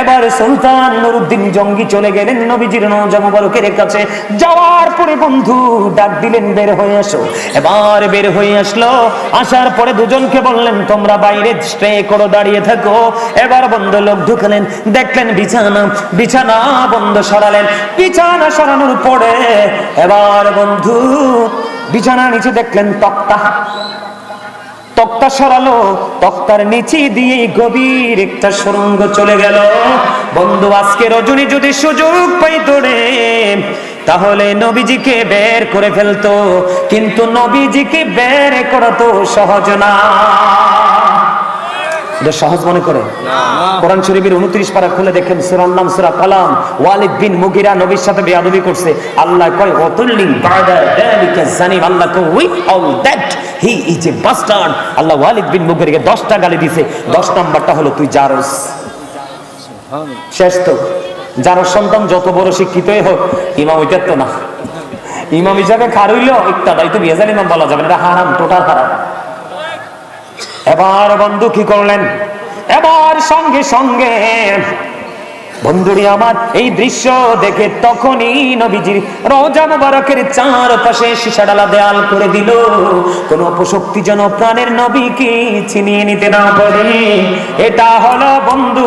এবার সুলতান নুরুদ্দিন জঙ্গি চলে গেলেন নবীজির নওজা মুবারকের কাছে। যাওয়ার পরে বন্ধু, ডাক দিলেন, বের হয়ে আসো। এবার বের হয়ে আসলো। আসার পরে দুজনকে বললেন, তোমরা বাইরে স্টে করো, দাঁড়িয়ে থাকো। এবার বন্ধ লোক ঢুকলেন, দেখলেন বিছানা বিছানা বন্ধ সরালেন। বিছানা সরানোর পরে এবার বন্ধু বিছানা নিচে দেখলেন তক্তা। তক্তা সরালো, তক্তার নিচে দিয়ে গভীর একটা সুরঙ্গ চলে গেল। বন্ধু, আজকে রজনী যদি সুযোগ পাইতো রে, তাহলে নবীজিকে বের করে ফেলতো, কিন্তু নবীজিকে বের করা তো সহজ না। এটা সহজ মনে করে। কোরআন শরীফের উনত্রিশ পারা খুলে দেখেন সুরার নাম সুরা কালাম। ওয়ালিদ বিন মুগিরা নবীর সাথে বেয়াদবি করছে। আল্লাহ কয় অতুল্লিং বাদা যালিকা জানিম আল্লাহ কয় all that he is a bastard. আল্লাহ ওয়ালিদ বিন মুগিরাকে 10টা গালি দিয়েছে 10 নাম্বারটা হলো তুই জারস। শেষ তো। যার সন্তান যত বড় শিক্ষিতই হোক ইমাম ওইটার তো না। ইমাম হিসাবে খার হইলেও একটা দায়িত্ব বিয়াজাল ইমাম বলা যাবে না। এটা হারাম টোটাল হারাম। এবার বন্ধু কি করলেন? এবার সঙ্গে সঙ্গে বন্ধুরি আমার এই দৃশ্য দেখে তখনই নবীজির রোজা মুবারকের চার পাশে সীসা দেয়াল করে দিল। কোন অপশক্তি যেন প্রাণের নবীকে ছিনিয়ে নিতে না পারে। এটা হলো বন্ধু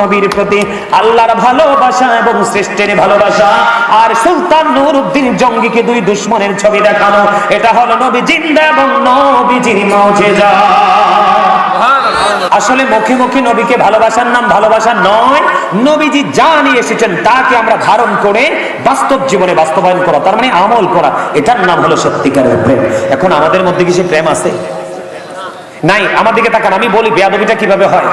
নবীর প্রতি আল্লাহর ভালোবাসা এবং শ্রেষ্ঠের ভালোবাসা। আর সুলতান নুরউদ্দিন জঙ্গিকে দুই দুশ্মনের ছবি দেখানো। এটা হলো নবী জিন্দা এবং নবীজির মজেজা। আসলে মুখে মুখে নবীকে ভালোবাসার নাম ভালোবাসা নয়। নবীজি যা নিয়ে এসেছেন তাকে আমরা ধারণ করে বাস্তব জীবনে বাস্তবায়ন করা, তার মানে আমল করা। এটার নাম হলো সত্যিকারের প্রেম। এখন আমাদের মধ্যে কিছু প্রেম আছে? নাই, আমার দিকে তাকান, আমি বলি, বেয়াদবিটা কীভাবে হয়?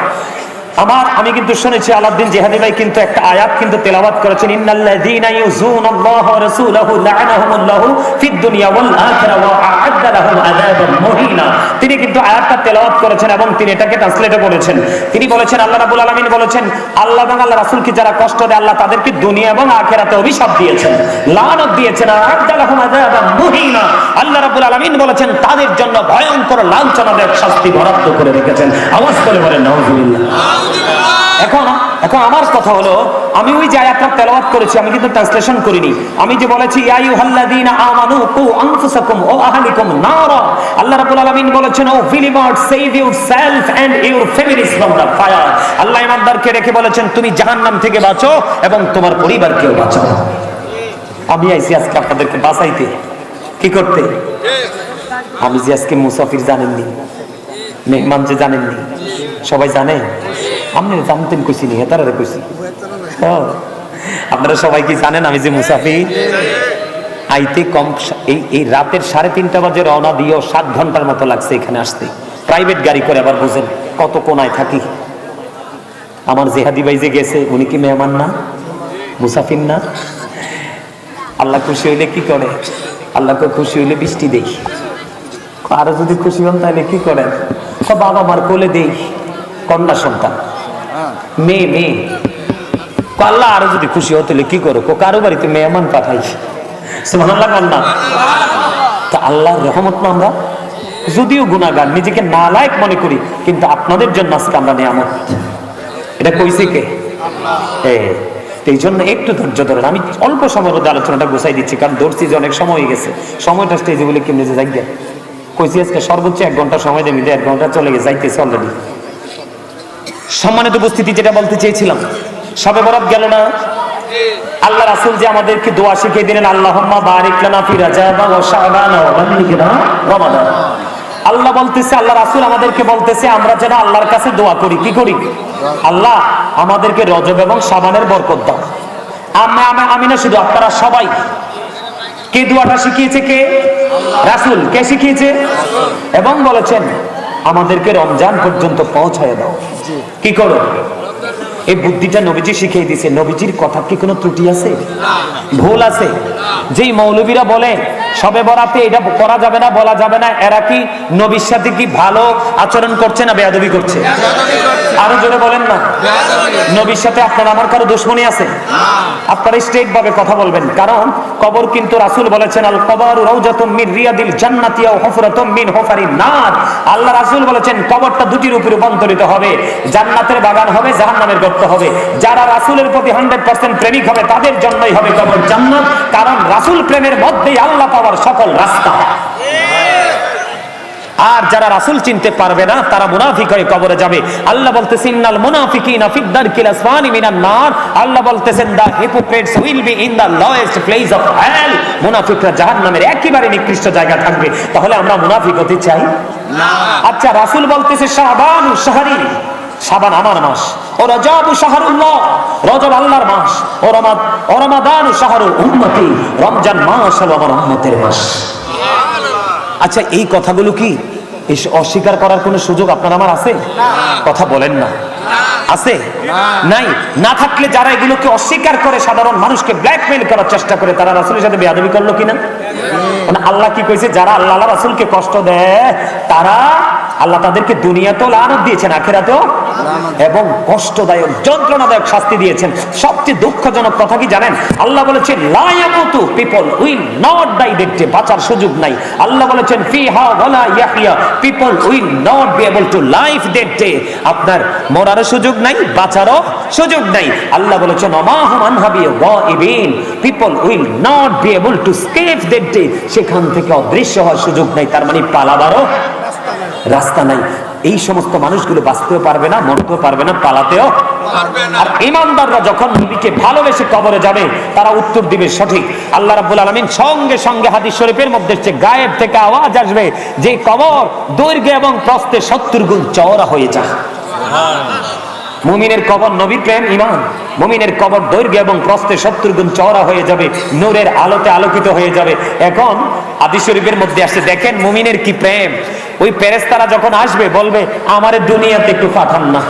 আমার আমি কিন্তু শুনেছি আলাউদ্দিন জিহাদি ভাই কিন্তু একটা আয়াত কিন্তু তেলাওয়াত করেছেন, ইন্নাল্লাযীনা ইউযুনাল্লাহ ওয়া রাসূলাহু লা'নাহুমুল্লাহু ফিদ দুনিয়া ওয়াল আখিরা ওয়া আ'আদ্দা লাহুম আযাবান মুহিনা। তিনি কিন্তু আয়াতটা তেলাওয়াত করেছেন এবং তিনি এটাকে ট্রান্সলেটে করেছেন তিনি বলেছেন, আল্লাহ রাব্বুল আলামিন বলেছেন, আল্লাহ এবং আল্লাহ রাসূলকে যারা কষ্ট দেয়, আল্লাহ তাদেরকে দুনিয়া এবং আখিরাতে অভিশাপ দিয়েছেন। লানত দিয়েছেন, আ'আদ্দা লাহুম আযাবান মুহিনা। আল্লাহ রাব্বুল আলামিন বলেছেন, তাদের জন্য ভয়ঙ্কর লাঞ্ছনাদায়ক শাস্তি বরাদ্দ করে রেখেছেন। আওয়াজ করে বলেন, নাউজুবিল্লাহ। এখন এখন আমার কথা হলো, আমি ওই যে আয়াতটা তেলাওয়াত করেছি, আমি কিন্তু ট্রান্সলেশন করিনি। আমি যে বলেছি, ইয়া আইয়ুহাল্লাযীনা আমানু কু আনফুসাকুম আহলিকুম নারা। আল্লাহ রাব্বুল আলামিন বলেছেন ও save and families from the fire আল্লাহ ইমানদারকে রেখে বলেছেন, তুমি জাহান্নাম থেকে বাঁচো এবং তোমার পরিবারকেও বাঁচাও। আমি আইছি আজকে আপনাদেরকে বাঁচাইতে। কি করতে? আমি যে আজকে মুসাফির জানেননি, মেহমান যে জানেননি সবাই জানে? আপনি জানতেন কইছি নি হেতারে কইছি। হ্যাঁ। আপনারা সবাই কি জানেন আমি যে মুসাফি আইতে কম এই এই রাতের সাড়ে তিনটা বাজে রওনা দিয়েও সাত ঘণ্টার মতো লাগছে এখানে আসতে। প্রাইভেট গাড়ি করে আবার বুঝেন কত কোনায় থাকি। আমার জেহাদি ভাই যে গেছে, উনি কি মেহমান না? মুসাফির না? আল্লাহ খুশি হইলে কি করে? আল্লাহকে খুশি হইলে বৃষ্টি দেই আরও যদি খুশি হন তাহলে কি করেন? বাবা মার কোলে দেই। কন্যা সন্তান। মেয়ে মেয়ে। আল্লাহ আরও যদি খুশি হতে কি করো? কারও বাড়িতে মেহমান পাঠাই সুবহানাল্লাহ রহমত না আমরা? যদিও গুণাগার নিজেকে নালায়ক মনে করি, কিন্তু আপনাদের জন্য আজকে আমরা নিয়ামত। এটা কইছে কে? এই জন্য একটু ধৈর্য ধরেন। আমি অল্প সময়ের মধ্যে আলোচনাটা গুছাই দিচ্ছি, কারণ ধরছি যে অনেক সময় হয়ে গেছে। সময়টা স্টেজে বলে কেমনি যে যাই কইছি আজকে সর্বোচ্চ এক ঘণ্টা সময় দেবে এক ঘণ্টা চলে গেছে, যাইতেছে অলরেডি সম্মানিত উপস্থিতি যেটা বলতে চেয়েছিলাম, সবে বরাত গেল না? আল্লাহ রাসুল যে আমাদেরকে দোয়া শিখিয়ে দিলেন বাল্লিগনা আল্লাহ বলতেছে, আল্লাহ রাসূল আমাদেরকে বলতেছে, আমরা যেন আল্লাহর কাছে দোয়া করি। কি করি? আল্লাহ আমাদেরকে রজব এবং শাবানের বরকত দাও। আমি- আমি না শুধু, আপনারা সবাই। কে দোয়াটা শিখিয়েছে কে? রাসূল। কে শিখিয়েছে? এবং বলেছেন আমাদেরকে রমজান পর্যন্ত পৌঁছায় দাও। কি করো? এই বুদ্ধিটা নবীজি শিখিয়ে দিয়েছে। নবীজির কথা কি কোনো ত্রুটি আছে? ভুল আছে? যেই মৌলবীরা বলে সবে বরাতে এটা করা যাবে না বলা যাবে না। এরা কি নবীর সাথে কি ভালো আচরণ করছে না বেয়াদবি করছে? আরও জোরে বলেন না। নবীর সাথে আপনার আমার কারও দুশ্মনী আছে? আপনারা স্ট্রেট ভাবে কথা বলবেন কারণ কবর কিন্তু রাসূল বলেছেন আল কবর রাউজাতুম মিন রিয়াদিল জান্নাতি আও হুফরাতুম মিন হুফারিন নার। আল্লাহ রাসূল বলেছেন কবরটা দুটির উপরে রূপান্তরিত হবে। জান্নাতের বাগান হবে জাহান্নামের গর্ত হবে। যারা রাসূলের প্রতি 100% প্রেমিক হবে তাদের জন্যই হবে কবর জান্নাত। কারণ রাসূল প্রেমের মধ্যেই আল্লাহ পাওয়ার সকল রাস্তা। আর যারা রাসূল চিনতে পারবে না তারা মুনাফিক হয়ে কবরে যাবে। আল্লাহ বলতেছেন ইন্নাল মুনাফিকিনা ফিদ দারকিল আসফানি মিনান নার। আল্লাহ বলতেছেন the hypocrites will be in the lowest place of hell মুনাফিকরা জাহান্নামের একেবারে নিকৃষ্ট জায়গা থাকবে। তাহলে আমরা মুনাফিক হতে চাই? আচ্ছা রাসূল বলতেছে শাবান শাহরি শাবান আমার মাস। ও রজব শাহরুল্লাহ, রজব আল্লাহর মাস। ও রমাদ, ও রমাদান শাহরুল উম্মতি, রমজান মাস হলো আমার উম্মতের মাস। আচ্ছা এই কথাগুলো কি? অস্বীকার করার কোনো সুযোগ আপনার আমার আছে? কথা বলেন না। আছে? নাই? না থাকলে যারা এগুলোকে অস্বীকার করে সাধারণ মানুষকে ব্ল্যাকমেইল করার চেষ্টা করে, তারা রাসূলের সাথে বেয়াদবি করল কিনা? মানে আল্লাহ কি কইছে? যারা আল্লাহ রাসূলকে কষ্ট দেয়, তারা আল্লাহ তাদেরকে দুনিয়াতেও লানত দিয়েছেন, আখেরাতেও? এবং কষ্টদায়ক, যন্ত্রণাদায়ক শাস্তি দিয়েছেন। সবচেয়ে দুঃখজনক কথা কি জানেন? আল্লাহ বলেছেন লায়ামতু পিপল উইল নট ডাই দেখতে বাঁচার সুযোগ নাই। আল্লাহ বলেছেন, ফিহা ওয়ালা Yahya people will not be able to life দেখতে আপনার মরারও সুযোগ নাই, বাঁচারও সুযোগ নাই। আল্লাহ বলেছেন অমাহুম আনহাবি গাইবিন people will not be able to escape দেখতে সেখান থেকে অদৃশ্য হওয়ার সুযোগ নাই। তার মানে পালাবারও রাস্তা নাই। এই সমস্ত মানুষগুলো বাঁচতেও পারবে না, মরতেও পারবে না, পালাতেও আর ইমানদাররা যখন নবীকে ভালোবেসে কবরে যাবে, তারা উত্তর দিবে সঠিক। আল্লাহ রাব্বুল আলামিন সঙ্গে সঙ্গে হাদিস শরীফের মধ্যে এসেছে গায়েব থেকে আওয়াজ আসবে যে কবর দৈর্ঘ্য এবং প্রস্থে সত্তর গুণ চওড়া হয়ে যায় মুমিনের কবর নবীর প্রেম ইমান মুমিনের কবর দৈর্ঘ্য এবং প্রস্থে সত্তর গুণ চওড়া হয়ে যাবে, নূরের আলোতে আলোকিত হয়ে যাবে। এখন আদি শরীফের মধ্যে আসছে, দেখেন মুমিনের কি প্রেম। ওই পেরেস্তারা যখন আসবে, বলবে, আমারে দুনিয়াতে একটু পাঠান না।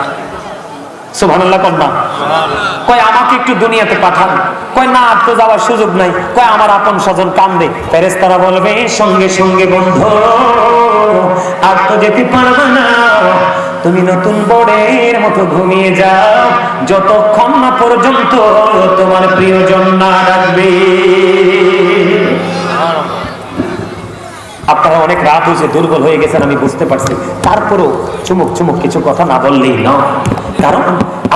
সুবহানাল্লাহ কন্যা কয়, আমাকে একটু দুনিয়াতে পাঠান। কয়, না, আর তো যাওয়ার সুযোগ নাই। কয়, আমার আপন স্বজন কান্দে। ফেরেস্তারা বলবে সঙ্গে সঙ্গে বন্ধু, আর তো যেতে পারবে না। তুমি নতুন বড়ের মতো ঘুমিয়ে যাও। যতক্ষণ না পর্যন্ত তোমার প্রিয়জন না ডাকবে। আপনারা অনেক রাত হয়েছে, দুর্বল হয়ে গেছেন, আমি বুঝতে পারছি। তারপরও চুমুক চুমুক কিছু কথা না বললেই নয়। কারণ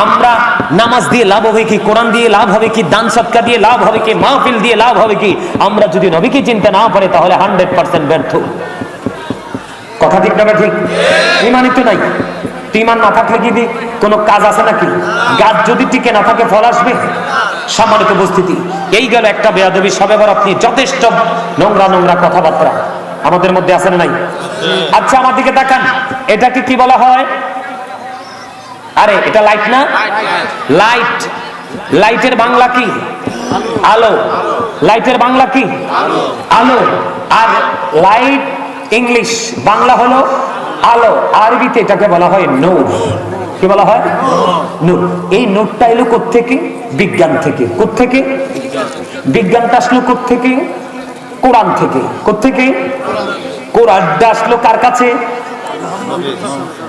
আমরা নামাজ দিয়ে লাভ হবে কি, কোরআন দিয়ে লাভ হবে কি, দান সৎকা দিয়ে লাভ হবে কি, মাহফিল দিয়ে লাভ হবে কি, আমরা যদি নবীকে চিনতে না পারে, তাহলে হান্ড্রেড পার্সেন্ট ব্যর্থ। কথা ঠিক না ঠিক? ইমানই তো নাই। ইমান না থাকলে কি কোনো কাজ আছে নাকি? গাছ যদি টিকে না থাকে, ফল আসবে? সম্মানিত উপস্থিতি, এই গেল একটা বেয়াদবি সবে বার আপনি যথেষ্ট নোংরা নোংরা কথাবার্তা। আমাদের মধ্যে আছে না নাই? আচ্ছা আমার দিকে তাকান। এটাকে কি বলা হয়? আরে, এটা লাইট না? লাইট লাইটের বাংলা কি? আলো। লাইটের বাংলা কি? আলো। আর লাইট ইংলিশ বাংলা হলো আলো আরবিতে এটাকে বলা হয় নূর। কি বলা হয়? নূর। এই নূরটা এলো থেকে বিজ্ঞান থেকে। থেকে বিজ্ঞানটা আসলো থেকে কোরআন থেকে। থেকে কোরআনটা আসলো কার কাছে?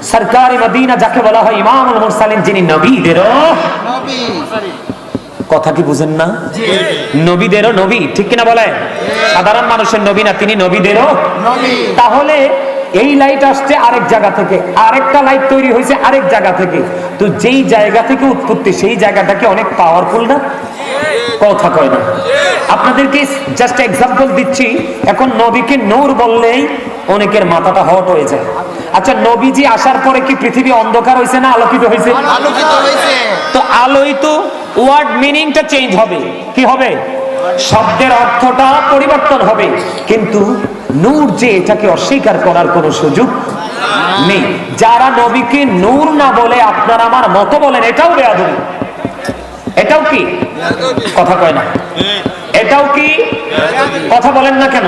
সরকারি মদিনা যাকে বলা হয় ইমামুল মুরসালিন যিনি নবীদেরও কথা কি বুঝেন না? নবীদেরও নবী। ঠিক কিনা বলে সাধারণ মানুষের নবী না তিনি নবীদেরও তাহলে এই লাইট আসছে আরেক জায়গা থেকে। আরেকটা লাইট তৈরি হয়েছে আরেক জায়গা থেকে। তো যেই জায়গা থেকে উৎপত্তি সেই জায়গাটাকে অনেক পাওয়ারফুল না? কথা কয় না। আপনাদেরকে জাস্ট এক্সাম্পল দিচ্ছি। এখন নবীকে নূর বললেই অনেকের মাথাটা হট হয়ে যায়। আচ্ছা নবীজি আসার পরে কি পৃথিবী অন্ধকার হয়েছে না আলোকিত হয়েছে? আলোকিত হয়েছে। তো আলোই তো ওয়ার্ড মিনিংটা চেঞ্জ হবে। কি হবে? শব্দের অর্থটা পরিবর্তন হবে। কিন্তু নূর যে এটাকে অস্বীকার করার কোনো সুযোগ নেই। যারা নবীকে নূর না বলে আপনার আমার মতো বলেন, এটাও বেয়াদবি। এটাও কি? কথা কয় না। এটাও কি? কথা বলেন না কেন?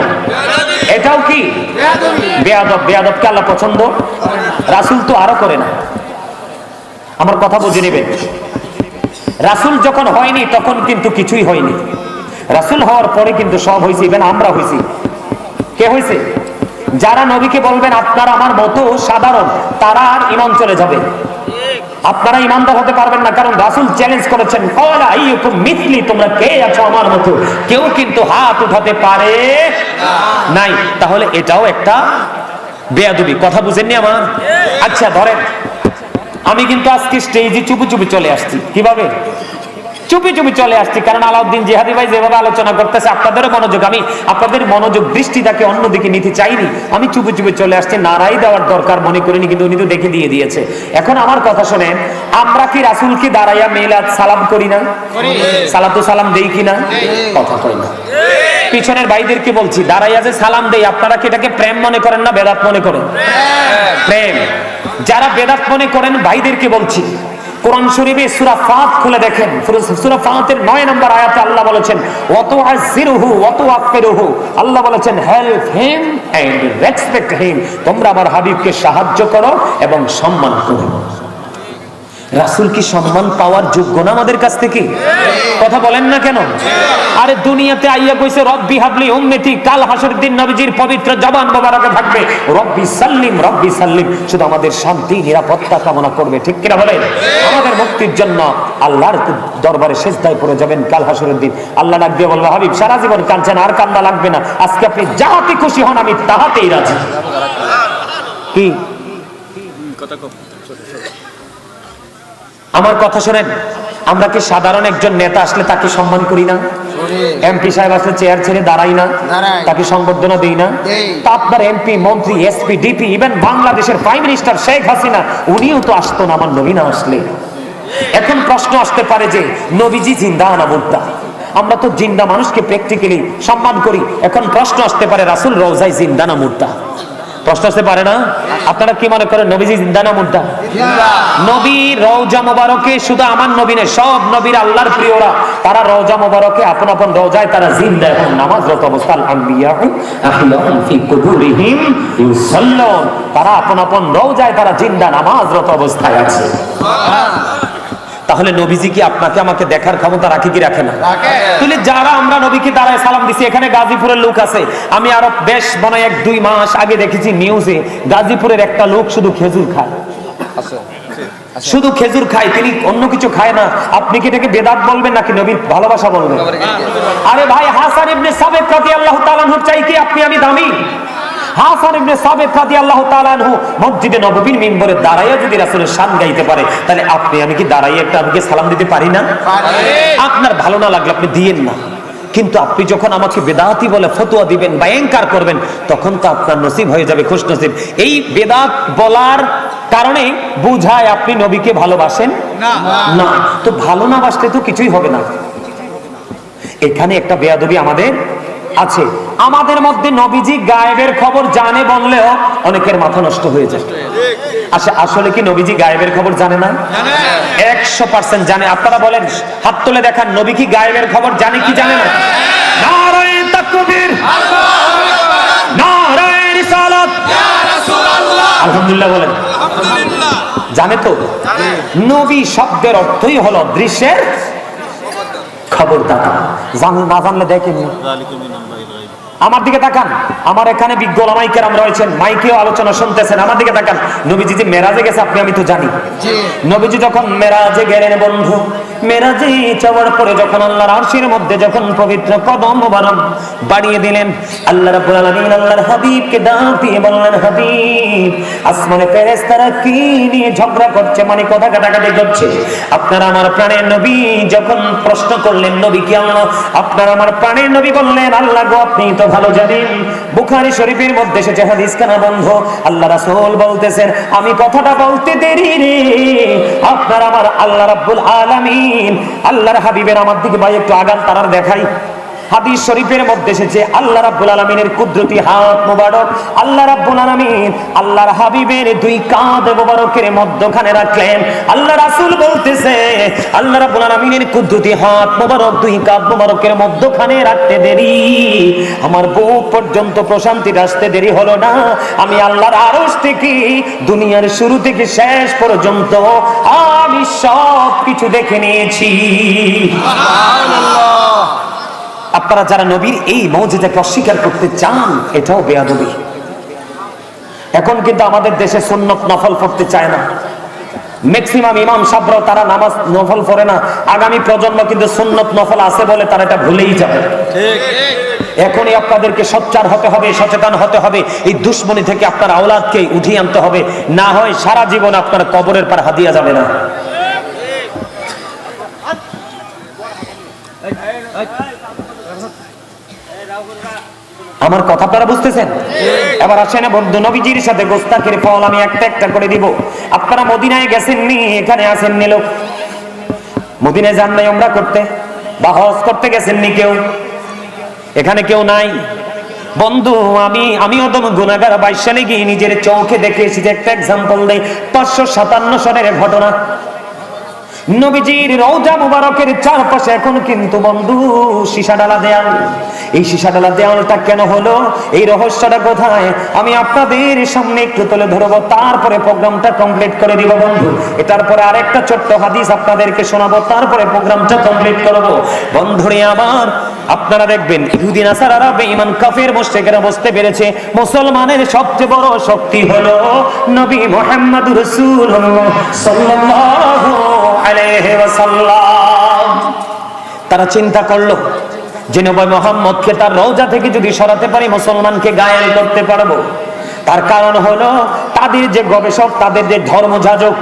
এটাও কি? বেয়াদব, বেয়াদবকে আল্লাহ পছন্দ? রাসুল তো আরও করে না। আমার কথা বুঝে নেবেন। রাসূল যখন হয়নি, তখন কিন্তু কিছুই হয়নি। রাসূল হওয়ার পরে কিন্তু সব হয়েছে ইভেন আমরা হয়েছি। কে হয়েছে যারা নবীকে বলবেন, আপনার আমার মতো সাধারণ, তারা আর ইমান চলে যাবে। আপনারা ইমানদার হতে পারবেন না, কারণ রাসুল চ্যালেঞ্জ করেছেন মিথলি, তোমরা কে আছো আমার মতো? কেউ কিন্তু হাত উঠাতে পারে নাই। তাহলে এটাও একটা বেয়াদবি। কথা বুঝেননি আমার? আচ্ছা ধরেন, আমি কিন্তু আজকে স্টেজে চুপি চুপি চলে আসছি। কীভাবে? চুপি চুপি চলে আসছি। কারণ আলাউদ্দিন জিহাদি ভাই যেভাবে আলোচনা করতেছে আপনাদেরও মনোযোগ। আমি আপনাদের মনোযোগ দৃষ্টিটাকে অন্যদিকে নিতে চাইনি। আমি চুপি চুপি চলে আসছি নারাই দেওয়ার দরকার মনে করিনি কিন্তু উনি তো দেখে দিয়ে দিয়েছে। এখন আমার কথা শোনেন আমরা কি রাসুলকে দাঁড়াইয়া মেলাদ সালাম করি না? সালাতু সালাম দেই কি না কথা কই না। পিছনের ভাইদেরকে বলছি দাঁড়াইয়া যে সালাম দেই আপনারা কি এটাকে প্রেম মনে করেন না বেদাত মনে করেন? প্রেম। যারা বেদাত মনে করেন ভাইদেরকে বলছি কোরআন শরীফে সুরা ফাত খুলে দেখেন। সুরা ফাতের নয় নম্বর আয়াতে আল্লাহ বলেছেন অত আজিরুহু অত আকফিরুহু আল্লাহ বলেছেন, help him and respect him. তোমরা আমার হাবিবকে সাহায্য করো এবং সম্মান করো। রাসূল কি সম্মান পাওয়ার যোগ্য না আমাদের কাছ থেকে? কথা বলেন না কেন? আরে দুনিয়াতে আইয়া কইছে রব্বি হাবলি উম্মতি কাল হাসরের দিন নবীজির পবিত্র জবান মোবারকে থাকবে। রব্বি সাল্লিম রব্বি সাল্লিম শুধু আমাদের শান্তি নিরাপত্তা কামনা করবে ঠিক কিনা বলেন? আমাদের মুক্তির জন্য আল্লাহর দরবারে সেজদায় পড়ে যাবেন কাল হাসরের দিন। আল্লাহ ডাক দিয়ে বলব হাবিব সারা জীবন কাঁদছেন আর কান্না লাগবে না। আজকে আপনি যাহাতে খুশি হন আমি তাহাতেই রাজি। কি? আমার কথা শোনেন আমরা কি সাধারণ একজন নেতা আসলে তাকে সম্মান করি না? এমপি সাহেব আসলে চেয়ার ছেড়ে দাঁড়াই না। তাকে সংবর্ধনা দেই না। তা আপনার এমপি মন্ত্রী এসপি ডিপি ইভেন বাংলাদেশের প্রাইম মিনিস্টার শেখ হাসিনা উনিও তো আসতো না আমার নবী না আসলে। এখন প্রশ্ন আসতে পারে যে নবীজি জিন্দা না মুদ্দা আমরা তো জিন্দা মানুষকে প্র্যাকটিক্যালি সম্মান করি। এখন প্রশ্ন আসতে পারে রাসুল রওজাই জিন্দা না মুদ্দা প্রশ্ন আসতে পারে না? আপনারা কি মনে করেন নবীজি জিন্দা না মুদ্দা নবী রওজা মোবারকে শুধু আমার নবী নয়, সব নবীর আল্লাহর প্রিয়রা। তারা রওজা মোবারকে আপন আপন রওজায় তারা জিন্দা এবং নামাজরত অবস্থান আম্বিয়া আহিয়াহুম ফি কুবুরিহিম ইউসাল্লুন। তারা আপন আপন রওজায় তারা জিন্দা, নামাজরত অবস্থায় আছে। তাহলে নবীজি কি আপনাকে আমাকে দেখার ক্ষমতা রাখে কি রাখে না। তাহলে যারা আমরা নবীকে দাঁড়ায় সালাম দিছি এখানে গাজীপুরের লোক আছে। আমি আরও বেশ মনে এক দুই মাস আগে দেখেছি নিউজে গাজীপুরের একটা লোক শুধু খেজুর খায়। শুধু খেজুর খায় তিনি অন্য কিছু খায় না। আপনি কি এটাকে বেদাত বলবেন নাকি নবীর ভালোবাসা বলবেন? আরে ভাই হাসান ইবনে সাবেক রাদিয়াল্লাহু তাআলা চাই কি আপনি আমি দামি। হাসান ইবনে সাবেক রাদিয়াল্লাহু তাআলা আনহু মসজিদে নববীর মিম্বরে দাঁড়াইয়া যদি রাসূলের শান গাইতে পারে তাহলে আপনি আমি কি দাঁড়াইয়া একটা আমাকে সালাম দিতে পারি না? আপনার ভালো না লাগলে আপনি দিয়েন না। কিন্তু আপনি যখন আমাকে বেদাতি বলে ফতোয়া দিবেন বা করবেন তখন তো আপনার নসিব হয়ে যাবে খুশ নসিব এই বেদাত বলার কারণে বুঝায় আপনি নবীকে ভালোবাসেন? না। তো ভালো না বাসলে তো কিছুই হবে না। এখানে একটা বেয়াদবি আমাদের আছে। আমাদের মধ্যে নবীজি গায়েবের খবর জানে বললেও অনেকের মাথা নষ্ট হয়ে যায়। আচ্ছা আসলে কি নবীজি গায়েবের খবর জানে না? একশো পার্সেন্ট জানে। আপনারা বলেন হাত তুলে দেখান নবী কি গায়েবের খবর জানে কি জানে না? নারায়ে তাকবীর। নারায়ে রিসালাত। আলহামদুলিল্লাহ বলেন। জানে তো? নবী শব্দের অর্থই হলো দৃশ্যের খবরদাতা। জান না জানলে দেখেনি আমার দিকে তাকান। আমার এখানে বিজ্ঞ ওলামাই কেরাম রয়েছেন মাইকেও আলোচনা শুনতেছেন। আমার দিকে তাকান। নবীজি যে মেরাজে গেছে আপনি আমি তো জানি। নবীজি যখন মেরাজে গেলেন বন্ধু মেরাজে যাওয়ার পরে যখন আল্লাহর আরশের মধ্যে যখন পবিত্র কদম মোবারক বাড়িয়ে দিলেন আল্লাহ রাব্বুল আলামিন আল্লাহর হাবিবকে ডাক দিয়ে বললেন হাবিব আসমানে ফেরেশতারা কি নিয়ে ঝগড়া করছে? মানে কথা কাটাকাটি করছে। আপনার আমার প্রাণের নবী যখন প্রশ্ন করলেন নবী কি আল্লাহ? আপনার আমার প্রাণের নবী বললেন আল্লাহ গো আপনি তো ভালো জানেন বুখারি শরীফের মধ্যে সে হাদিস, কানা বন্ধ? আল্লাহ রাসূল বলতেছেন, আমি কথাটা বলতে দেরি রে। আপনার আমার আল্লাহ রাব্বুল আলামিন, আল্লাহর হাবিবের আমার দিকে ভাই একটু আগান, তারার দেখাই। হাদিস শরীফের মধ্যে এসেছে, আল্লাহ রাব্বুল আলামিনের কুদরতি হাত মোবারক, আল্লাহ রাব্বুল আলামিন আল্লাহর হাবিবের দুই কাঁধ মোবারকের মধ্যখানে রাখলেন। আল্লাহ রাসূল বলতেছে, আল্লাহ রাব্বুল আলামিনের কুদরতি হাত মোবারক, দুই কাঁধ মোবারকের মধ্যখানে রাখতে দেরি। আমার বুক পর্যন্ত প্রশান্তি আসতে দেরি হলো না। আমি আল্লাহর আরশ থেকে, দুনিয়ার শুরু থেকে শেষ পর্যন্ত আমি সব কিছু দেখে নিয়েছি। আপনারা যারা নবীর এই মৌজিদাকে অস্বীকার করতে চান এটাও বেয়াদবি। এখন কিন্তু আমাদের দেশে সুন্নত নফল পড়তে চায় না। ম্যাক্সিমাম ইমাম সাবরাও তারা নামাজ নফল পড়ে না। আগামী প্রজন্ম কিন্তু সুন্নত নফল আছে বলে তারা এটা ভুলেই যাবে। এখনই আপনাদেরকে সচ্চার হতে হবে সচেতন হতে হবে। এই দুশ্মনী থেকে আপনার আওলাদকে উঠিয়ে আনতে হবে। না হয় সারা জীবন আপনার কবরের পার হাদিয়া যাবে না। আমার কথা আপনারা বুঝতেছেন? এবার আসেন বন্ধু নবীজির সাথে গোস্তাকের ফল আমি একটা একটা করে দিব। আপনারা মদিনায় গেছেননি এখানে আসেননি লোক। মদিনায় যান নাই আমরা করতে? বা হজ করতে গেছেননি কেউ? এখানে কেউ নাই? বন্ধু আমি আমিও তো গুনাগার বাইশ সালে গিয়ে নিজের চোখে দেখে এসেছি একটা এক্সাম্পল দেয় পাঁচশো সাতান্ন সালের ঘটনা। নবীজির রওজা মুবারকের চারপাশে এখন কিন্তু বন্ধু সীসা ডালা দেয়াল। এই সীসা ডালা দেয়ালটা কেন হলো? এই রহস্যটা কোথায়? আমি আপনাদের সামনে একটু তুলে ধরবো। তারপরে প্রোগ্রামটা কমপ্লিট করে দিব বন্ধু। এটার পরে আরেকটা ছোট্ট হাদিস আপনাদেরকে শোনাবো। তারপরে প্রোগ্রামটা কমপ্লিট করব। বন্ধুরে আমার আপনারা দেখবেন ইহুদিন আসারারা বেঈমান কাফের, মুশরিকেরা বসতে পেরেছে, মুসলমানের সবচেয়ে বড় শক্তি হলো নবী মুহাম্মদুর রাসূলুল্লাহ সাল্লাল্লাহু তারা চিন্তা করল, যে নবী মোহাম্মদকে তার রওজা থেকে যদি সরাতে পারি, মুসলমানকে গায়েল করতে পারব। তার কারণ হলো, তাদের যে গবেষক, তাদের যে ধর্মযাজক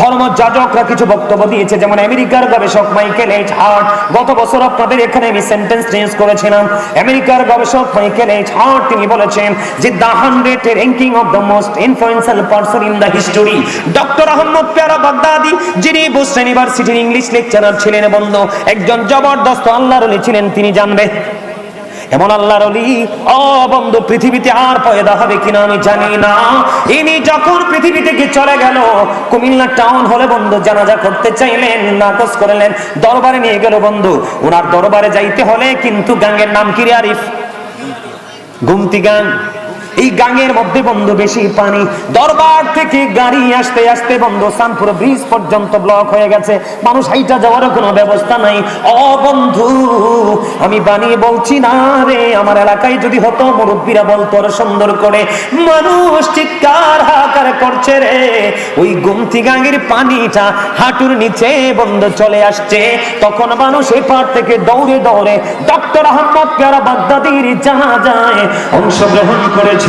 ধর্মযাজকরা কিছু বক্তব্য দিয়েছে। যেমন আমেরিকার গবেষক মাইকেল এইচ হার্ট, গত বছর আপনাদের এখানে আমি সেন্টেন্স চেঞ্জ করেছিলাম। আমেরিকার গবেষক মাইকেল এইচ হার্ট তিনি বলেছেন যে the hundred ranking of the most influential person in the history. Doctor Ahmad পেয়ারা বাগদাদি, যিনি বুস্ট ইউনিভার্সিটির ইংলিশ লেকচারার ছিলেন বন্ধু, একজন জবরদস্ত আল্লাহর ছিলেন, তিনি জানবে। এমন আল্লাহর অলি অবন্ধ বন্ধু, পৃথিবীতে আর পয়দা হবে কিনা আমি জানি না। ইনি যখন পৃথিবী থেকে চলে গেল, কুমিল্লা টাউন হলে বন্ধু, জানাজা করতে চাইলেন, নাকচ করলেন, দরবারে নিয়ে গেল বন্ধু। ওনার দরবারে যাইতে হলে কিন্তু গাঙ্গের নাম কিরে আরিফ? গুমতি গাং এই গাঙের মধ্যে বন্ধু বেশি পানি। দরবার থেকে গাড়ি আসতে আসতে বন্ধু, সানপুর ব্রিজ পর্যন্ত ব্লক হয়ে গেছে। মানুষ হাইটা যাওয়ার কোনো ব্যবস্থা নাই। ও বন্ধু, আমি বানিয়ে বলছি না রে, আমার এলাকায় যদি হতো, মুরব্বীরা বলতো সুন্দর করে। মানুষ চিৎকার হাকার করছে রে। ওই গুমতি গাঙের পানিটা হাঁটুর নিচে বন্ধ চলে আসছে। তখন মানুষ এপার থেকে দৌড়ে দৌড়ে, ডক্টর আহমদ পেয়ারা বাগদাদির জানা যায় অংশগ্রহণ করেছে।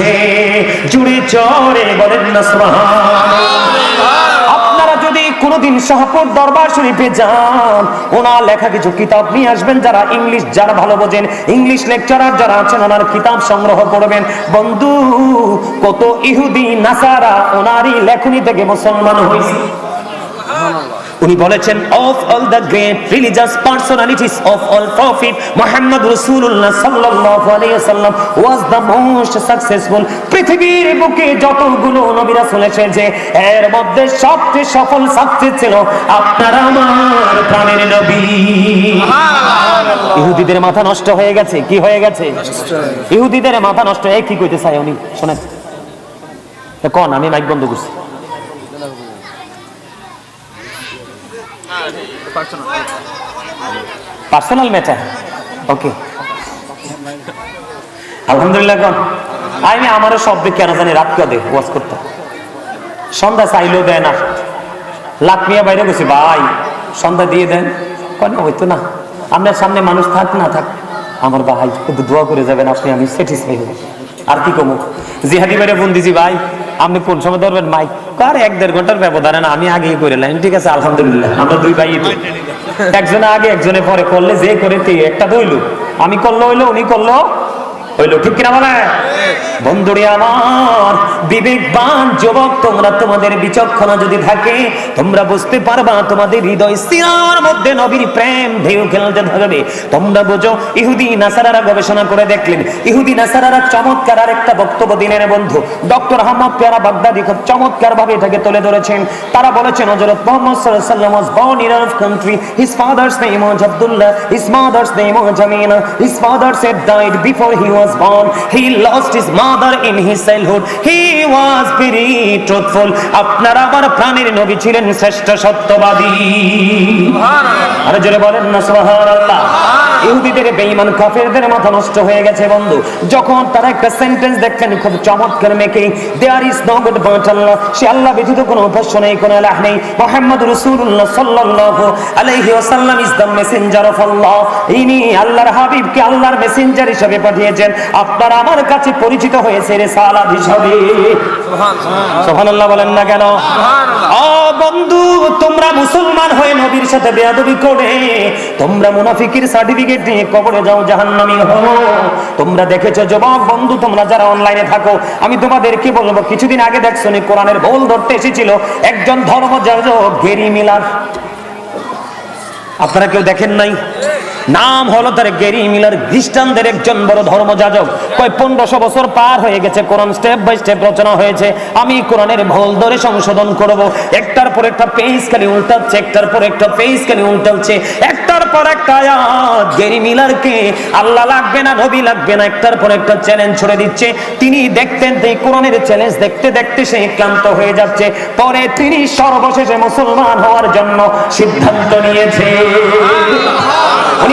জুড়ে চড়ে বলেন না আপনারা যদি কোনোদিন শাহপুর দরবার শরীফে যান, ওনার লেখা কিছু কিতাব নিয়ে আসবেন, যারা ইংলিশ, যারা ভালো বোঝেন, ইংলিশ লেকচারার যারা আছেন, ওনার কিতাব সংগ্রহ করবেন। বন্ধু, কত ইহুদি, নাসারা, ওনারই লেখনী থেকে মুসলমান হয়েছে উনি বলেছেন of all the great religious personalities of all prophet Mohammad রাসূলুল্লাহ সাল্লাল্লাহু আলাইহি ওয়াসাল্লাম ওয়াজ দ্য মোস্ট সাকসেসফুল পৃথিবীর বুকে যতগুলো নবী রাসূল এসেছে এর মধ্যে সবচেয়ে সফল সাকসেস ছিল আপনার আমার প্রাণের নবী। ইহুদিদের মাথা নষ্ট হয়ে গেছে কি হয়ে গেছে? ইহুদিদের মাথা নষ্ট হয়ে কি কইতে চাই উনি? শোনেন। কোন আমি মাইক বন্ধ করছি। পার্সোনাল ম্যাটার ওকে আলহামদুলিল্লাহ কোন আমি আমারও শব্দে কেন জানি রাত কদে ওয়াজ করতে সন্ধ্যা চাইলেও দেয় না। লাখ মিয়া বাইরে গেছি, ভাই, সন্ধ্যা দিয়ে দেন। কেন ওই তো না। আপনার সামনে মানুষ থাক, না থাক। আমার ভাই দোয়া করে যাবেন, আপনি আমি স্যাটিসফাই হব। আর কি কমু? জিহাদি বাইরে ফোন দিছি, ভাই। আপনি কোন সময় ধরবেন মাইক কার এক দেড় ঘণ্টার ব্যবধানে না আমি আগে করে লাইন ঠিক আছে আলহামদুলিল্লাহ। আমরা দুই ভাই তো। একজনে আগে একজনে পরে করলে যে করে তে একটা দইলো। আমি করল হইল উনি করল হইল। ঠিক কিনা বলে বন্ধুরে আমার, বিবেকবান যুবক, তোমরা তোমাদের বিচক্ষণা যদি থাকে, তোমরা বুঝতে পারবা তোমাদের হৃদয় সিনার মধ্যে নবীর প্রেম ঢেউ খেলতে থাকবে। তোমরা বুঝো, ইহুদি নাসারারা গবেষণা করে দেখলেন। ইহুদি নাসারারা চমৎকার আর একটা বক্তব্য দিলেন বন্ধু, ডক্টর আহমদ পেয়ারা বাগদাদি খুব চমৎকার ভাবে এটাকে তুলে ধরেছেন। তারা বলেছেন, হযরত মুহাম্মদ সাল্লাল্লাহু আলাইহি ওয়াসাল্লাম was born in our country. His father's name was Abdullah, his mother's name was Jamina, his father said died before he was born. Mother in his childhood. He was very truthful. আপনার আমার প্রাণের নবী ছিলেন শ্রেষ্ঠ সত্যবাদী। আরে জোরে বলেন না সুবহানাল্লাহ। ইহুদিদের বেঈমান কাফেরদের মাথা নষ্ট হয়ে গেছে বন্ধু। যখন তারা একটা সেন্টেন্স খুব চমৎকার মেকে there is no god but আল্লাহ সে আল্লাহ ব্যতীত কোনো উপাস্য নেই কোনো ইলাহ নেই। মুহাম্মদ রাসূলুল্লাহ সাল্লাল্লাহু আলাইহি ওয়াসাল্লাম ইজ দ্য মেসেঞ্জার অফ আল্লাহ ইনি আল্লাহর হাবিবকে আল্লাহর মেসেঞ্জার হিসেবে পাঠিয়েছেন। আপনারা আমার কাছে পরিচিত হয়েছে রেসালাত হিসাবে। সুবহানাল্লাহ। বলেন না কেন? ও বন্ধু তোমরা মুসলমান হয়ে নবীর সাথে বেয়াদবি করে তোমরা মুনাফিকের সার্টিফিকেট নিয়ে কবরে যাও, জাহান্নামী হো তোমরা দেখেছ, যুবক, বন্ধু, তোমরা যারা অনলাইনে থাকো, আমি তোমাদের কি বলব, কিছুদিন আগে দেখছ নি, কোরআনের ভুল ধরতে এসেছিল একজন ধর্মযাজক গেরি মিলার আপনারা কেউ দেখেন নাই? নাম হলো তার গেরি মিলার খ্রিস্টানদের একজন বড় ধর্মযাজক। কয়, পনেরোশো বছর পার হয়ে গেছে, কোরআন স্টেপ বাই স্টেপ রচনা হয়েছে। আমি কোরআনের ভুল ধরে সংশোধন করব। একটার পর একটা পেজ খালি উল্টাচ্ছে, একটার পর একটা পেজ খালি উল্টাচ্ছে। একটার পর একটা আয়াত, গেরি মিলারকে আল্লাহ লাগবে না, নবী লাগবে না, একটার পর একটা চ্যালেঞ্জ ছড়ে দিচ্ছে। তিনি দেখতেন এই কোরআনের চ্যালেঞ্জ দেখতে দেখতে সে ক্লান্ত হয়ে যাচ্ছে। পরে তিনি সর্বশেষে মুসলমান হওয়ার জন্য সিদ্ধান্ত নিয়েছে। উনি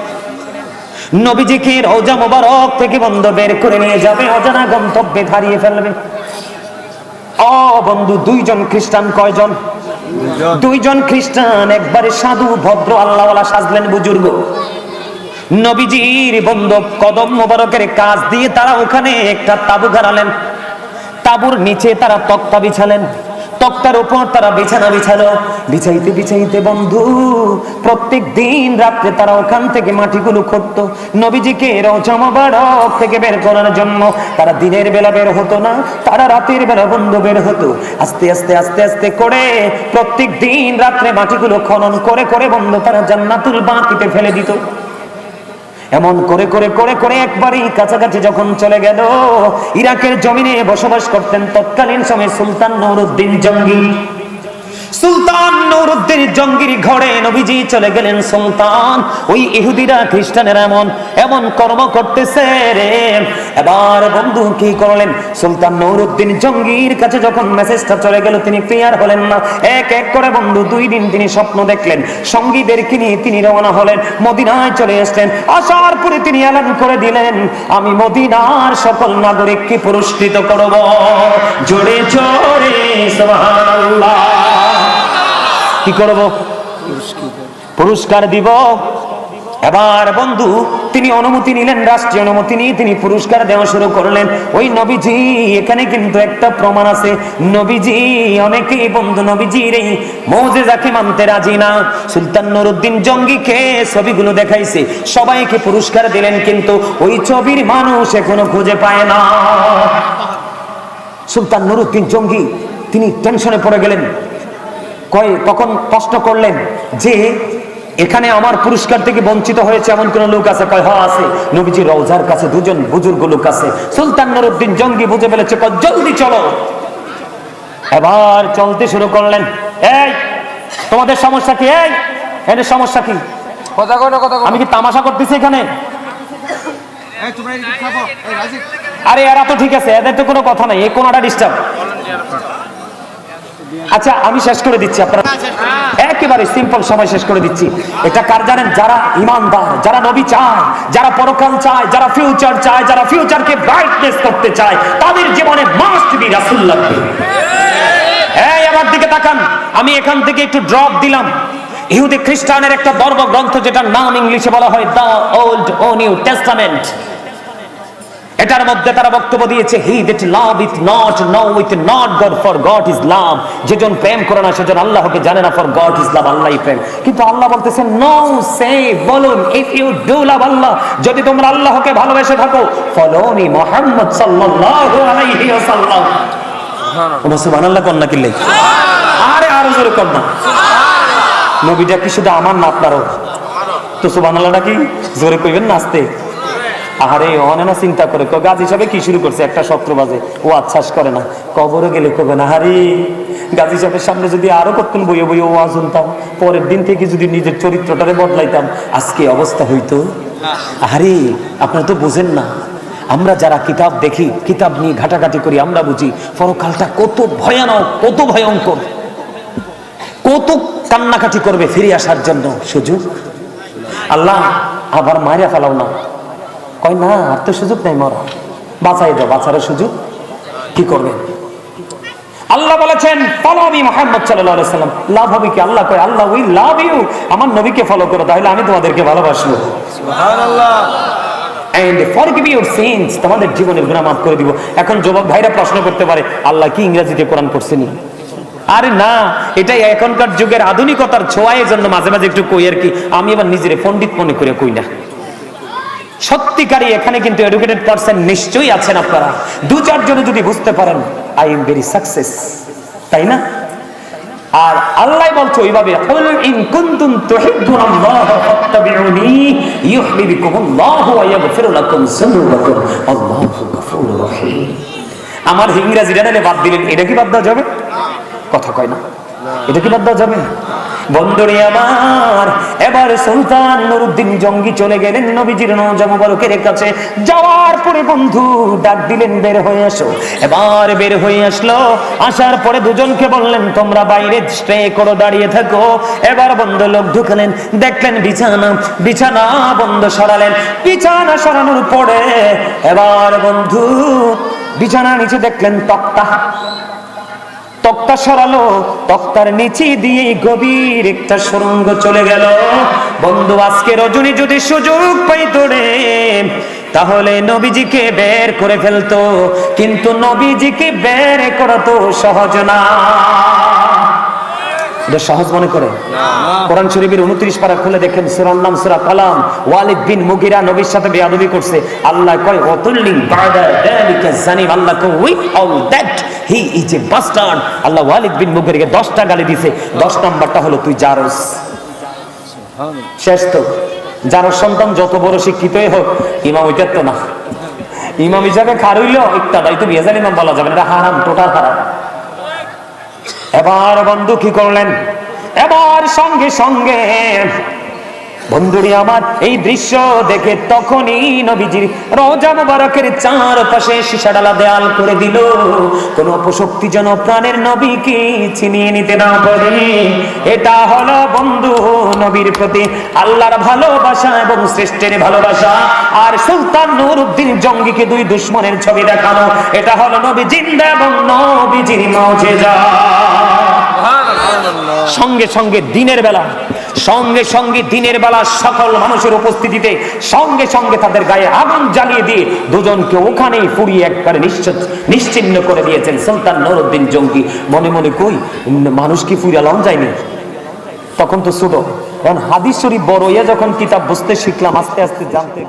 নবীজিকে রোজা মোবারক থেকে বন্ধ বের করে নিয়ে যাবে অজানা গন্তব্যে হারিয়ে ফেলবে। ও বন্ধু দুইজন খ্রিস্টান কয়জন? দুইজন খ্রিস্টান একবারে সাধু ভদ্র আল্লাহওয়ালা সাজলেন বুজুর্গ। নবীজির বন্ধু কদম মোবারকের কাজ দিয়ে তারা ওখানে একটা তাবু গাড়ালেন। তাবুর নিচে তারা তক্তা বিছালেন। তক্তার উপর তারা বিছানা বিছালো। বিছাইতে বিছাইতে, বন্ধু, প্রত্যেক দিন রাত্রে তারা ওখান থেকে মাটিগুলো খুঁড়ত। নবীজিকে রওজা মোবারক থেকে বের করার জন্য তারা দিনের বেলা বের হতো না, তারা রাতের বেলা বন্ধু বের হতো। আস্তে আস্তে আস্তে আস্তে করে প্রত্যেক দিন রাত্রে মাটিগুলো খনন করে করে বন্ধু তারা জান্নাতুল বাকিতে ফেলে দিত। এমন করে করে করে করে একবারই কাছাকাছি যখন চলে গেল, ইরাকের জমিনে বসবাস করতেন তৎকালীন সময় সুলতান নুরুদ্দিন জঙ্গি। সুলতান নৌরুদ্দিন জঙ্গির ঘরে নবীজি চলে গেলেন সুলতান। ওই ইহুদিরা, খ্রিস্টানেরা এমন এমন কর্ম করতেছে রে। এবার বন্ধু কি করলেন? সুলতান নৌরুদ্দিন জঙ্গির কাছে যখন মেসেজটা চলে গেল, তিনি ক্লিয়ার হলেন না। এক এক করে বন্ধু, দুই দিন তিনি স্বপ্ন দেখলেন। সঙ্গীদেরকে নিয়ে তিনি রওনা হলেন, মদিনায় চলে আসলেন। আসার পরে তিনি এলান করে দিলেন, আমি মদিনার সকল নাগরিককে পুরস্কৃত করব। জোরে জোরে, সুবহানাল্লাহ। কি করব? পুরস্কার দিব। এবার বন্ধু, তিনি অনুমতি নিলেন, রাষ্ট্রীয় অনুমতি নিয়ে তিনি পুরস্কার দেওয়া শুরু করলেন। ওই নবীজি, এখানে কিন্তু একটা প্রমাণ আছে। নবীজি, অনেকেই বন্ধু নবীজির এই মৌজেজাকে মানতে রাজি না। সুলতান নুরুদ্দিন জঙ্গিকে ছবিগুলো দেখাইছে। সবাইকে পুরস্কার দিলেন, কিন্তু ওই ছবির মানুষ এখনও খুঁজে পায় না। সুলতান নুরুদ্দিন জঙ্গি, তিনি টেনশনে পড়ে গেলেন। কয় তখন প্রশ্ন করলেন যে এখানে আমার পুরস্কার থেকে বঞ্চিত হয়েছে এমন কোন লোক আছে? কয় হ্যাঁ আছে। নবীজি রওজার কাছে দুজন বুজুর্গ লোক আছে। সুলতান নুরুদ্দিন জঙ্গি বুঝে ফেলেছে কয় জলদি চলো। এবার চলতে শুরু করলেন। এই তোমাদের সমস্যা কি? এই এদের সমস্যা কি? কথা কয় না কথা কয় আমি কি তামাশা করতেছি এখানে? আরে এরা তো ঠিক আছে এদের তো কোনো কথা নাই এই কোনটা ডিস্টার্ব আচ্ছা আমি শেষ করে দিচ্ছি আপনারা। একেবারে সিম্পল সময় শেষ করে দিচ্ছি। এটা কার জানেন? যারা ইমানদার যারা নবী চায় যারা পরকাল চায় যারা ফিউচার চায় যারা ফিউচারকে ব্রাইটনেস করতে চায় তাদের জীবনে মাস্ট বি রাসূল লাগবে। এই আমার দিকে তাকান। আমি এখান থেকে একটু ড্রপ দিলাম। ইহুদি খ্রিস্টানের একটা ধর্মগ্রন্থ যেটার নাম ইংলিশে বলা হয় দ্য ওল্ড ও নিউ টেস্টামেন্ট এটার মধ্যে তারা বক্তব্য দিয়েছে he that loveth not knoweth not God for God is love যেজন প্রেম করে না সেজন আল্লাহকে জানে না ফর গড ইজ লাভ আল্লাহই প্রেম। কিন্তু আল্লাহ বলতেছেন নো সে বলুন if you do love Allah যদি তোমরা আল্লাহকে ভালোবেসে থাকো ফলো মি মুহাম্মদ সাল্লাল্লাহু আলাইহি ওয়াসাল্লাম। সুবহানাল্লাহ। কন্যা কিল্লে আরে আরও জোরে কন্যা। নবীটা কি শুধু আমার না আপনারও? তো সুবহানাল্লাহটা কি? জোরে কইবেন না আস্তে। আরে অনেনা চিন্তা করে কো গাছ হিসাবে কি শুরু করছে? একটা শত্রু বাজে, ও আচ্ছাস করে না। কবরে গেলে কবে না? হারি গাজী সাহেবের সামনে যদি আরও কতক্ষণ বইয়ে বইয়ে ওয়াজ শুনতাম, পরের দিন থেকে যদি নিজের চরিত্রটারে বদলাইতাম, আজকে অবস্থা হইতো। আরে আপনারা তো বুঝেন না। আমরা যারা কিতাব দেখি, কিতাব নিয়ে ঘাটাঘাটি করি, আমরা বুঝি, পরকালটা কত ভয়ানক, কত ভয়ঙ্কর। কত কান্নাকাটি করবে ফিরে আসার জন্য, সুযোগ? আল্লাহ, আবার মারিয়া ফেলাও না। কয় না আর তো সুযোগ নেই মরা। বাঁচাই দাও বাঁচার সুযোগ। কি করবেন? আল্লাহ বলেছেন ফলো আমি মোহাম্মদ সাল্লাহ সাল্লাম। লাভ হবে কি? আল্লাহ কয় আল্লাহ উই লাভ ইউ। আমার নবীকে ফলো করো তাহলে আমি তোমাদেরকে ভালোবাসবো। এন্ড ফরগিভ ইউর সিনস তোমাদের জীবনের গুনাহ মাফ করে দিব। এখন যুবক ভাইরা প্রশ্ন করতে পারে আল্লাহ কি ইংরেজিতে কোরআন পড়ছেনি? আরে না এটাই এখনকার যুগের আধুনিকতার ছোঁয়ায় জন্য মাঝে মাঝে একটু কই আর কি আমি এবার নিজেরে পণ্ডিত মনে করে কই না। সত্যিকারই এখানে কিন্তু এডুকেটেড পার্সন নিশ্চয়ই আছেন আপনারা। দু চারজনে যদি বুঝতে পারেন আই এম ভেরি সাকসেস তাই না? আর আল্লাহ বলছো ওইভাবে, কুল ইন কুনতুম তুহিব্বুনাল্লাহ ফাত্তাবিউনি ইউহিব্বুকুমুল্লাহ ওয়া ইয়াগফির লাকুম যুনুবাকুম, আল্লাহু গফুরুর রহিম। আমার ইংরেজি জানালে বাদ দিলেন, এটা কি বাদ দেওয়া যাবে? কথা কয় না। এটা কি বাদ দেওয়া যাবে? বন্ধুরে আমার। এবার সুলতান নুরুদ্দিন জঙ্গি চলে গেলেন নবীজির নওজা মুবারকের কাছে। যাওয়ার পরে বন্ধু, ডাক দিলেন, বের হয়ে আসো। এবার বের হয়ে আসলো। আসার পরে দুজনকে বললেন, তোমরা বাইরে স্টে করো, দাঁড়িয়ে থাকো। এবার বন্ধু লোক ঢুকলেন, দেখলেন বিছানা বিছানা বন্ধ সরালেন। বিছানা সরানোর পরে এবার বন্ধু বিছানা নিচে দেখলেন তক্তা। তক্তা সরালো, তক্তার নিচে দিয়ে গভীর একটা সুরঙ্গ চলে গেল। বন্ধু আজকে রজনী যদি সুযোগ পাইতো রে, তাহলে নবীজিকে বের করে ফেলতো। কিন্তু নবীজিকে বের করা তো সহজ না। এটা সহজ মনে করে। কোরআন শরীফের উনত্রিশ পারা খুলে দেখেন, সুরার নাম সুরা কালাম ওয়ালিদ বিন মুগিরা নবীর সাথে বেয়াদবি করছে। আল্লাহ কয় অতুল্লিং বাদা আল্লাহ all that he is a bastard. আল্লাহ ওয়ালিদ বিন মুগিরাকে 10টা গালি দিছে। 10 নাম্বারটা হলো, তুই জারস। শেষ তো। যার সন্তান যত বড় শিক্ষিতই হোক, ইমাম ওইটার তো না। ইমাম হিসাবে খার হইল একটা দায়িত্ব বিয়াজান ইমাম বলা যাবে না হারাম, টোটাল হারাম। এবার বন্ধু কি করলেন? এবার সঙ্গে সঙ্গে বন্ধুরি আমার, এই দৃশ্য দেখে তখনই নবীজির রোজা মুবারকের চার পাশে শিশাডালা দেয়াল করে দিল। কোন অপশক্তি যেন প্রাণের নবীকে ছিনিয়ে নিতে না পারে। এটা হলো বন্ধু নবীর প্রতি আল্লাহর ভালোবাসা এবং শ্রেষ্ঠের ভালোবাসা। আর সুলতান নুরউদ্দিন জঙ্গিকে দুই দুশ্মনের ছবি দেখানো, এটা হলো নবী জিন্দা এবং নবীজির মজেজা। সঙ্গে সঙ্গে দিনের বেলা, সঙ্গে সঙ্গে দিনের বেলা সকল মানুষের উপস্থিতিতে সঙ্গে সঙ্গে তাদের গায়ে আগুন জ্বালিয়ে দিয়ে দুজনকে ওখানেই পুড়িয়ে একবারে নিশ্চিত, নিশ্চিন্ন করে দিয়েছেন সুলতান নুরউদ্দিন জঙ্গি। মনে মনে কই মানুষ কি ফুরালাম যায়নি? তখন তো ছোট কারণ হাদিস শরীফ বড় ইয়া যখন কিতাব বুঝতে শিখলাম, আস্তে আস্তে জানতে